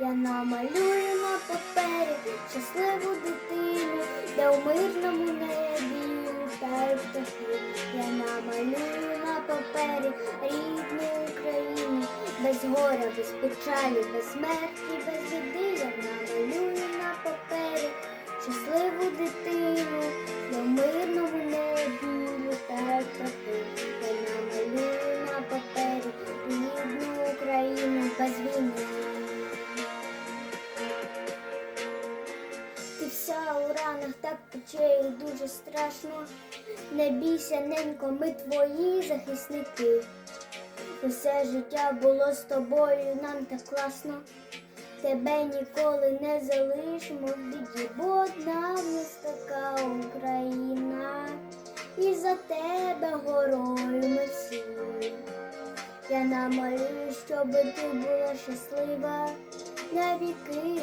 Я намалюю на папері щасливу дитину, де у мирному небі літають птахи. Я намалюю на папері рідну Україну, без горя, без печалі, без смерті, без біди. У так пече і дуже страшно. Не бійся, ненько, ми твої захисники. Усе життя було з тобою, нам так класно. Тебе ніколи не залишимо в біді, бо одна в нас така Україна. І за тебе горою ми всі. Я намалюю, щоб ти була щаслива навіки.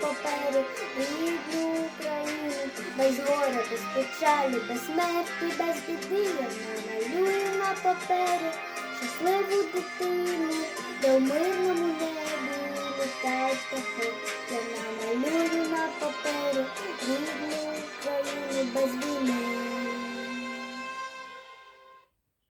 паперу, рідну Україну, без горя, без печалі, без смерті, без біди намалює на папері щасливу дитину, де в мирному небі літають птахи. Я намалюю на папері, рідну Україну, без війни.